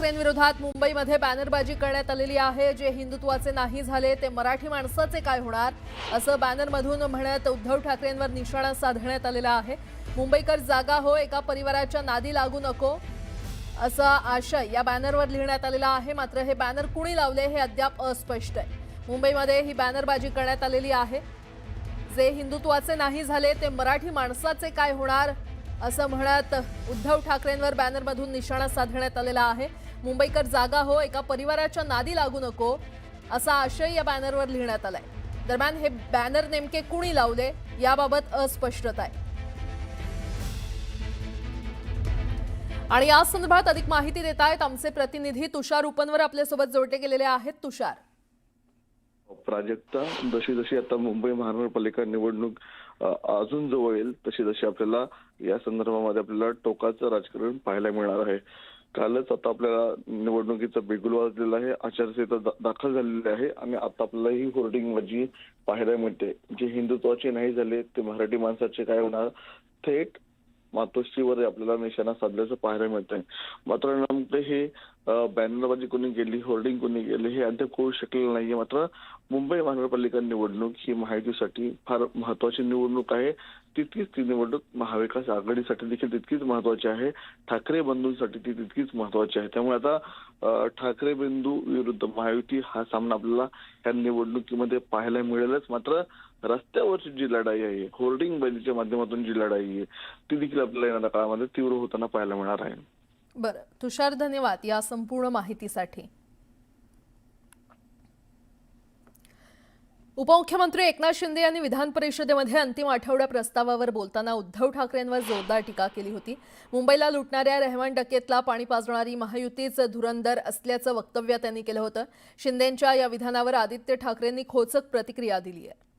विरोधात मुंबईमध्ये बॅनरबाजी करण्यात आलेली आहे. जे हिंदुत्वाचे नाही झाले ते मराठी माणसाचे काय होणार? असं बॅनरमधून म्हणत उद्धव ठाकरेंवर निशाणा साधण्यात आलेला आहे. मुंबईकर जागा हो एका परिवाराच्या नादी लागू नको असा आशय या बॅनरवर लिहिण्यात आलेला आहे. मात्र हे बॅनर कुणी लावले हे अद्याप अस्पष्ट आहे. मुंबईमध्ये ही बॅनरबाजी करण्यात आलेली आहे. जे हिंदुत्वाचे नाही झाले ते मराठी माणसाचे काय होणार? असं म्हणत उद्धव ठाकरेंवर बॅनरमधून निशाणा साधण्यात आलेला आहे. मुंबईकर जागा हो एका परिवाराच्या नादी लागू नको असा आशय या बॅनरवर लिहिण्यात आलाय. दरम्यान हे बॅनर नेमके कुणी लावले याबाबत अस्पष्टता आहे. आणि या संदर्भात अधिक माहिती देत आहेत आमचे प्रतिनिधी तुषार उपनवर आपल्यासोबत जोडले गेलेले आहेत. तुषार. प्राजक्ता जशी जशी आता मुंबई महानगरपालिका निवडणूक अजून जवळ येईल तशी जशी आपल्याला या संदर्भामध्ये आपल्याला टोकाचं राजकारण पाहायला मिळणार आहे. कालच आता आपल्याला निवडणुकीचं बिगुल वाजलेलं आहे. आचारसंहिता दा- दाखल झालेली आहे आणि आता आपल्याला ही होर्डिंग माझी पाहायला मिळते. जे हिंदुत्वाचे नाही झाले ते मराठी माणसाचे काय होणार? थेट मातोश्रीवर आपल्याला निशाणा साधल्याचं पाहायला मिळतंय. मात्र नेमकं हे बॅनरबाजी कोणी केली होर्डिंग कोणी केली हे अद्याप कळू शकलेलं नाहीये. मात्र मुंबई महानगरपालिका निवडणूक ही महायुतीसाठी फार महत्वाची निवडणूक आहे. तितकीच ती निवडणूक महाविकास आघाडीसाठी देखील तितकीच महत्वाची आहे. ठाकरे बंधूंसाठी ती तितकीच महत्वाची आहे. त्यामुळे आता ठाकरे बंधू विरुद्ध महायुती हा सामना आपल्याला या निवडणुकीमध्ये पाहायला मिळेलच. मात्र रस्त्यावरची जी लढाई आहे होर्डिंग बंदीच्या माध्यमातून जी लढाई आहे ती देखील आपल्याला येणाऱ्या काळामध्ये तीव्र होताना पाहायला मिळणार आहे. बरं. तुषार धन्यवाद या संपूर्ण माहितीसाठी. उपमुख्यमंत्री एकनाथ शिंदे यांनी विधान परिषदेमध्ये अंतिम आठवड्या प्रस्तावावर बोलताना उद्धव ठाकरेंवर जोरदार टीका केली होती. मुंबईला लुटणाऱ्या रहमान डकेतला पाणी पाजणारी महायुतीच धुरंदर असल्याचं वक्तव्य त्यांनी केलं होतं. शिंदेंच्या या विधानावर आदित्य ठाकरेंनी खोचक प्रतिक्रिया दिली आहे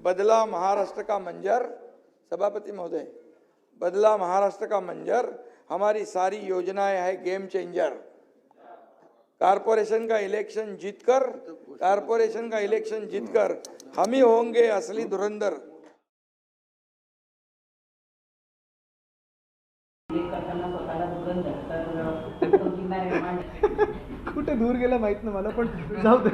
बदला महाराष्ट्र का मंजर? सभापति महोदय बदला महाराष्ट्र का मंजर? हमारी सारी योजनाएं है गेम चेंजर। कारपोरेशन का इलेक्शन जीतकर कारपोरेशन का इलेक्शन जीतकर हम ही होंगे असली धुरंधर। कुठे दूर गेला माहीत नाही मला पण जाऊ दे.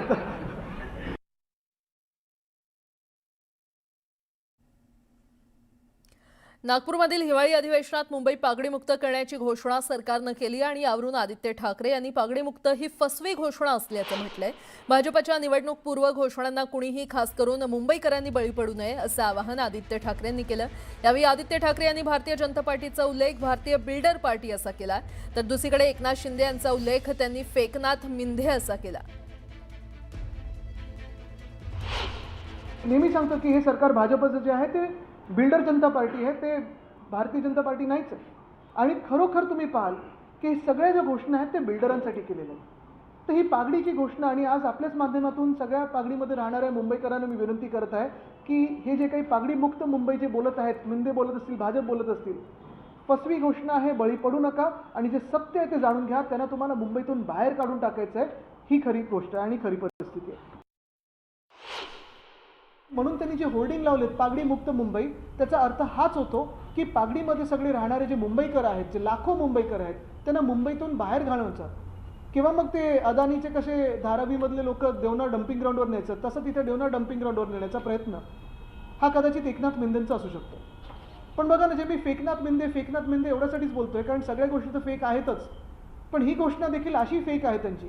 नागपूरमधील हिवाळी अधिवेशनात मुंबई पागडीमुक्त करण्याची घोषणा सरकारनं केली आणि यावरून आदित्य ठाकरे यांनी पागडीमुक्त ही फसवी घोषणा असल्याचं म्हटलंय. भाजपच्या निवडणूक पूर्व घोषणांना कुणीही खास करून मुंबईकरांनी बळी पडू नये असं आवाहन आदित्य ठाकरेंनी केलं. यावेळी आदित्य ठाकरे यांनी भारतीय जनता पार्टीचा उल्लेख भारतीय बिल्डर पार्टी असा केला. तर दुसरीकडे एकनाथ शिंदे यांचा उल्लेख त्यांनी फेकनाथ मिंधे असा केला. नेहमी सांगतो की हे सरकार भाजपचं जे आहे ते बिल्डर जनता पार्टी आहे ते भारतीय जनता पार्टी नाहीच आहे. आणि खरोखर तुम्ही पाहाल की सगळ्या ज्या घोषणा आहेत ते बिल्डरांसाठी केलेल्या आहेत. तर ही पागडीची घोषणा आणि आज आपल्याच माध्यमातून सगळ्या पागडीमध्ये राहणाऱ्या मुंबईकरांना मी विनंती करत आहे की हे जे काही पागडीमुक्त मुंबई जे बोलत आहेत मिंदे बोलत असतील भाजप बोलत असतील फसवी घोषणा आहे बळी पडू नका आणि जे सत्य आहे ते जाणून घ्या त्यांना तुम्हाला मुंबईतून बाहेर काढून टाकायचं आहे ही खरी गोष्ट आहे आणि खरी परिस्थिती आहे. म्हणून त्यांनी जे होर्डिंग लावलेत पागडी मुक्त मुंबई त्याचा अर्थ हाच होतो की पागडीमध्ये सगळे राहणारे जे मुंबईकर आहेत जे लाखो मुंबईकर आहेत त्यांना मुंबईतून बाहेर घालवायचं. किंवा मग ते अदानीचे कसे धारावीमधले लोक देवना डम्पिंग ग्राउंडवर न्यायचं तसं तिथे देवना डम्पिंग ग्राउंडवर नेण्याचा प्रयत्न. हा कदाचित एकनाथ मिंदेंचा असू शकतो. पण बघा ना जे मी फेकनाथ मिंदे फेकनाथ मिंदे एवढ्यासाठीच बोलतोय कारण सगळ्या गोष्टी तर फेक आहेतच. पण ही घोषणा देखील अशी फेक आहे त्यांची.